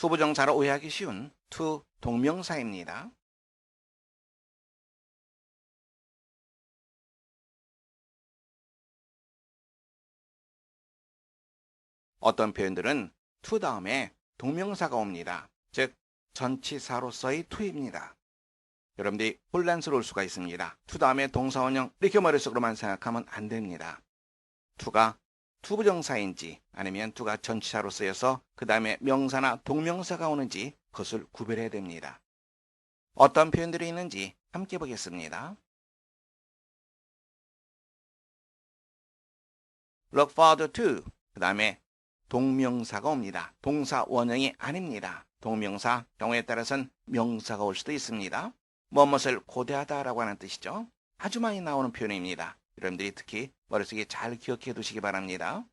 투부정사로 오해하기 쉬운 to 동명사입니다. 어떤 표현들은 to 다음에 동명사가 옵니다. 즉 전치사로서의 to입니다. 여러분들이 혼란스러울 수가 있습니다. to 다음에 동사원형 이렇게 머릿속으로만 생각하면 안 됩니다. to가 투부정사인지 아니면 to가 전치사로 쓰여서 그 다음에 명사나 동명사가 오는지 그것을 구별해야 됩니다. 어떤 표현들이 있는지 함께 보겠습니다. look forward to 그 다음에 동명사가 옵니다. 동사 원형이 아닙니다. 동명사 경우에 따라서는 명사가 올 수도 있습니다. 무엇을 고대하다라고 하는 뜻이죠. 아주 많이 나오는 표현입니다. 여러분들이 특히 머릿속에 잘 기억해 두시기 바랍니다.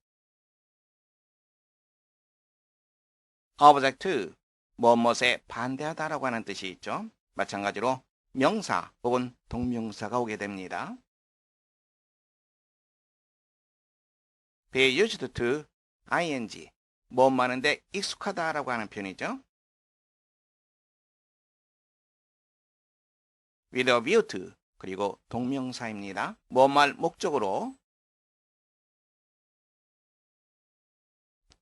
object, 무엇에 반대하다라고 하는 뜻이 있죠. 마찬가지로 명사 혹은 동명사가 오게 됩니다. be used to ing, 무엇 많은데 익숙하다라고 하는 표현이죠. with a view to 그리고 동명사입니다. 뭐말 목적으로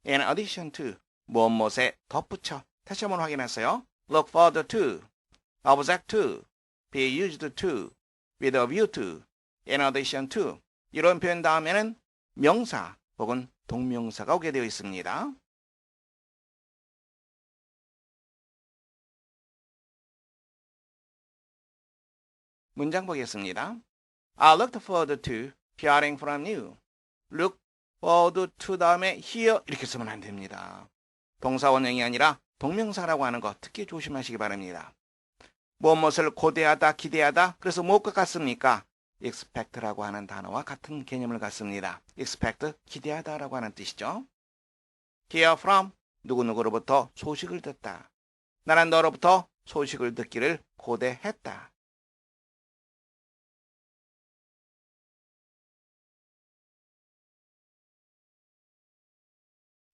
in addition to 무엇무엇에 덧붙여 다시 한번 확인하세요. look forward to, object to, be used to, with a view to, in addition to 이런 표현 다음에는 명사 혹은 동명사가 오게 되어 있습니다. 문장 보겠습니다. I looked forward to hearing from you. look forward to 다음에 hear 이렇게 쓰면 안 됩니다. 동사 원형이 아니라 동명사라고 하는 거 특히 조심하시기 바랍니다. 무엇을 고대하다, 기대하다 그래서 무엇과 같습니까? expect라고 하는 단어와 같은 개념을 갖습니다. expect, 기대하다라고 하는 뜻이죠. hear from, 누구누구로부터 소식을 듣다. 나는 너로부터 소식을 듣기를 고대했다.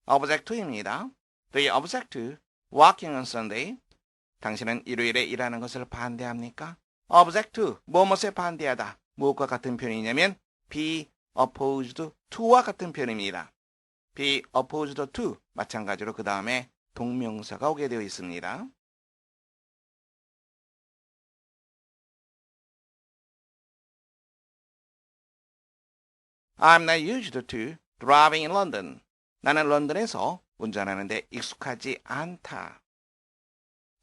Object입니다. You object working on Sunday? 당신은 일요일에 일하는 것을 반대합니까? object 무엇에 반대하다. 무엇과 같은 표현이냐면 be opposed to와 같은 표현입니다. be opposed to, 마찬가지로 그 다음에 동명사가 오게 되어 있습니다. I'm not used to driving in London. 나는 런던에서 운전하는데 익숙하지 않다.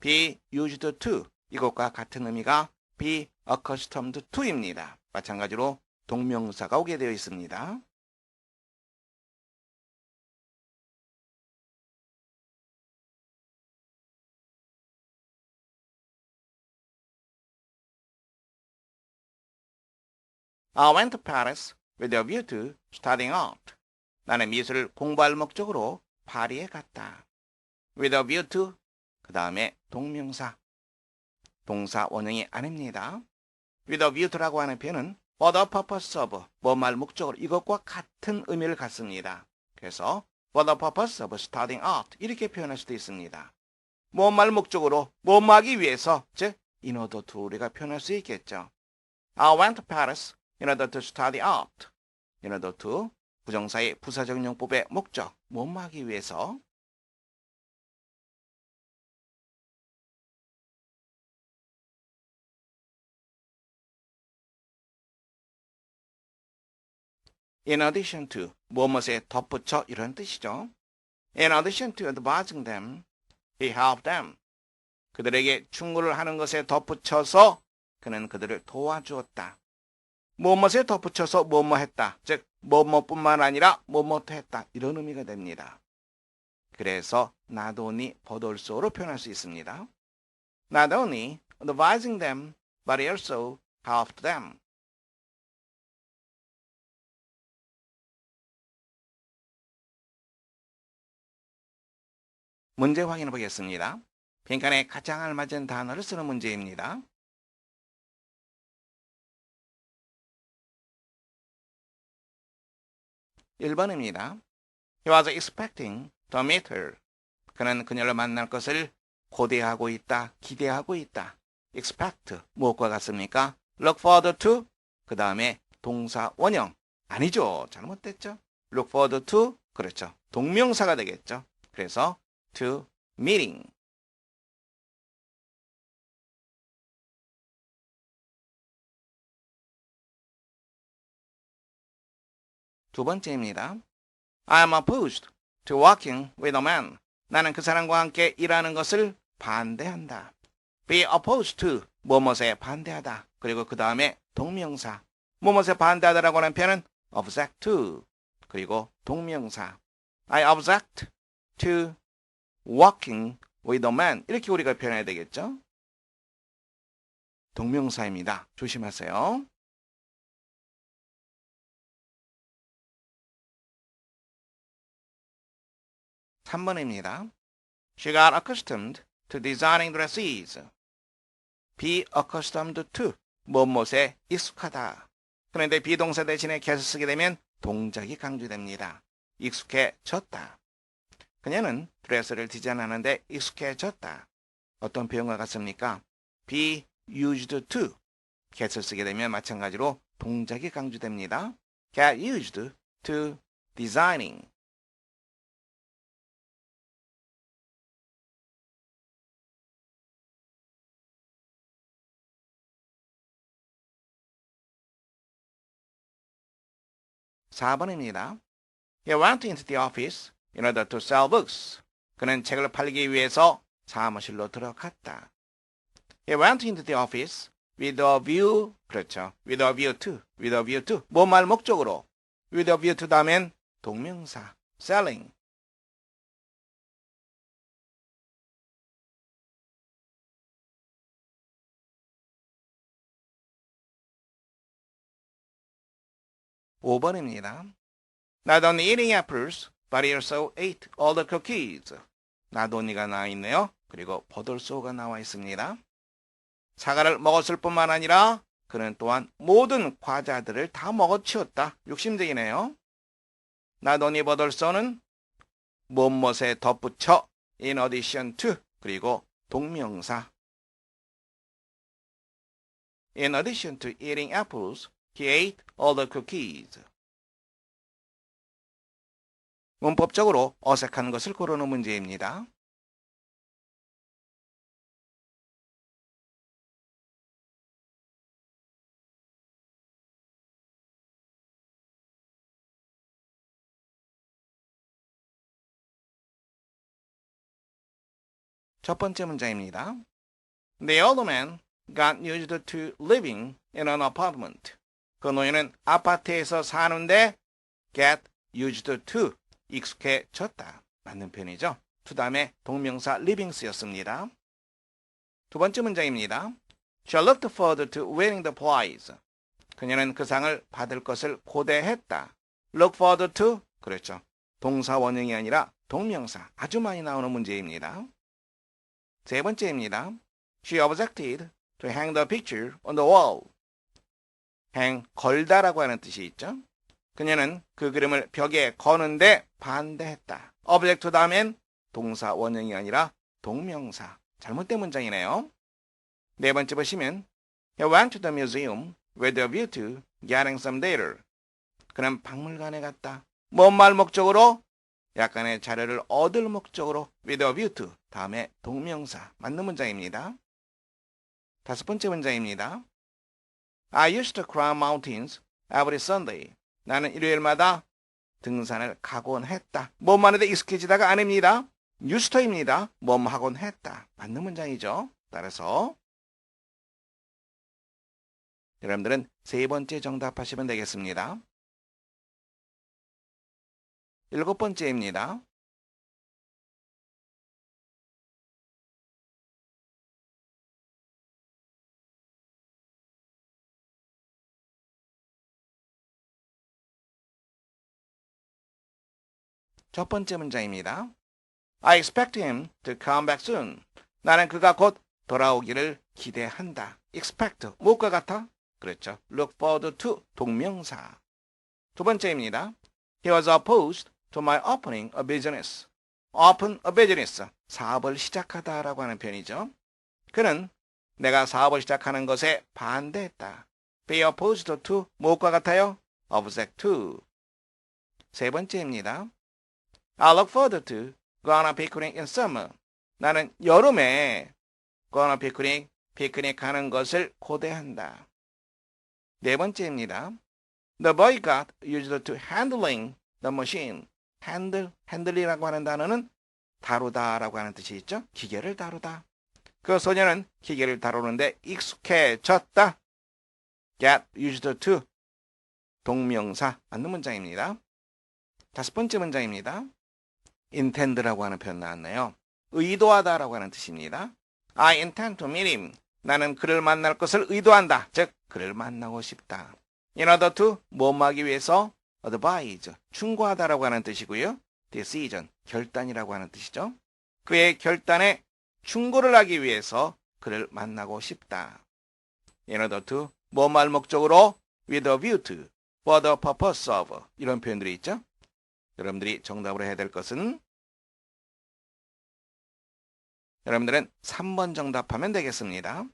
be used to 이것과 같은 의미가 be accustomed to입니다. 마찬가지로 동명사가 오게 되어 있습니다. I went to Paris with a view to studying art. 나는 미술을 공부할 목적으로 파리에 갔다. with a view to 그 다음에 동명사 동사 원형이 아닙니다. with a view to라고 하는 표현은 for the purpose of 뭐말 목적으로 이것과 같은 의미를 갖습니다. 그래서 for the purpose of studying art 이렇게 표현할 수도 있습니다. 뭐말 목적으로 뭐뭐 하기 위해서 즉 in order to 우리가 표현할 수 있겠죠. I went to Paris in order to study art. in order to 부정사의 부사적 용법의 목적, 뭐뭐 하기 위해서 in addition to 무엇에 덧붙여 이런 뜻이죠. In addition to advising them, he helped them. 그들에게 충고를 하는 것에 덧붙여서 그는 그들을 도와주었다. 무엇에 덧붙여서 뭐뭐 했다. 즉 뭐뭐뿐만 아니라 뭐뭐도 했다. 이런 의미가 됩니다. 그래서 but also로 표현할 수 있습니다. Not only advising them, but also helped them. 문제 확인해 보겠습니다. 빈칸에 가장 알맞은 단어를 쓰는 문제입니다. 1번입니다. He was expecting to meet her. 그는 그녀를 만날 것을 고대하고 있다, 기대하고 있다. expect 무엇과 같습니까? look forward to 그 다음에 동사 원형 아니죠. 잘못됐죠. look forward to 그렇죠. 동명사가 되겠죠. 그래서 to meeting 두 번째입니다. I am opposed to working with a man. 나는 그 사람과 함께 일하는 것을 반대한다. be opposed to 뭐뭇에 반대하다. 그리고 그 다음에 동명사. 뭐뭇에 반대하다라고 하는 표현은 object to. 그리고 동명사. I object to working with a man. 이렇게 우리가 표현해야 되겠죠? 동명사입니다. 조심하세요. 3번입니다. She got accustomed to designing dresses. be accustomed to 뭐뭇에 익숙하다. 그런데 비동사 대신에 get을 쓰게 되면 동작이 강조됩니다. 익숙해졌다. 그녀는 드레스를 디자인하는데 익숙해졌다. 어떤 표현과 같습니까? be used to get을 쓰게 되면 마찬가지로 동작이 강조됩니다. get used to designing 4번입니다. He went into the office in order to sell books. 그는 책을 팔기 위해서 사무실로 들어갔다. He went into the office with a view, 그렇죠. with a view to, with a view to. 뭐말 목적으로. with a view to 다음엔 동명사, selling. (5번입니다) Not only eating apples, but he also ate all the cookies. 나돈이가 나와 있네요. 그리고 버돌소가 나와 있습니다. 사과를 먹었을 뿐만 아니라 그는 또한 모든 과자들을 다 먹어치웠다. 욕심쟁이네요. 나돈이 버돌소는 무엇에 덧붙여 in addition to 그리고 동명사 In addition to eating apples, he ate all the cookies. 문법적으로 어색한 것을 고르는 문제입니다. 첫 번째 문제입니다. The old man got used to living in an apartment. 그 노인은 아파트에서 사는데 get used to 익숙해졌다. 맞는 편이죠. 그 다음에 동명사 living 쓰였습니다. 두 번째 문장입니다. She looked forward to winning the prize. 그녀는 그 상을 받을 것을 고대했다. look forward to 그렇죠. 동사 원형이 아니라 동명사 아주 많이 나오는 문제입니다. 세 번째입니다. She objected to hang the picture on the wall. Hang 걸다라고 하는 뜻이 있죠. 그녀는 그 그림을 벽에 거는데 반대했다. object 다음엔 동사 원형이 아니라 동명사. 잘못된 문장이네요. 네 번째 보시면 He went to the museum with a view to getting some data. 그는 박물관에 갔다. 뭔 말 목적으로? 약간의 자료를 얻을 목적으로 with a view to 다음에 동명사 맞는 문장입니다. 다섯 번째 문장입니다. I used to climb mountains every Sunday. 나는 일요일마다 등산을 가곤 했다. 몸 하는데 익숙해지다가 아닙니다. 뉴스터입니다. 몸 하곤 했다. 맞는 문장이죠. 따라서 여러분들은 세 번째 정답하시면 되겠습니다. 일곱 번째입니다. 첫 번째 문장입니다. I expect him to come back soon. 나는 그가 곧 돌아오기를 기대한다. expect 무엇과 같아? 그렇죠. look forward to 동명사. 두 번째입니다. He was opposed to my opening a business. open a business. 사업을 시작하다라고 하는 표현이죠. 그는 내가 사업을 시작하는 것에 반대했다. be opposed to 무엇과 같아요? object to. 세 번째입니다. I look forward to going on a picnic in summer. 나는 여름에 going on a picnic, 피크닉 가는 것을 고대한다. 네 번째입니다. The boy got used to handling the machine. handle, handle이라고 하는 단어는 다루다라고 하는 뜻이 있죠. 기계를 다루다. 그 소녀는 기계를 다루는데 익숙해졌다. get used to 동명사 맞는 문장입니다. 다섯 번째 문장입니다. Intend라고 하는 표현 나왔네요. 의도하다라고 하는 뜻입니다. I intend to meet him. 나는 그를 만날 것을 의도한다. 즉, 그를 만나고 싶다. In order to, 뭐하기 위해서, advise, 충고하다라고 하는 뜻이고요. decision, 결단이라고 하는 뜻이죠. 그의 결단에 충고를 하기 위해서 그를 만나고 싶다. In order to, 뭐말 목적으로, with a view to, for the purpose of, 이런 표현들이 있죠. 여러분들이 정답으로 해야 될 것은 여러분들은 3번 정답하면 되겠습니다.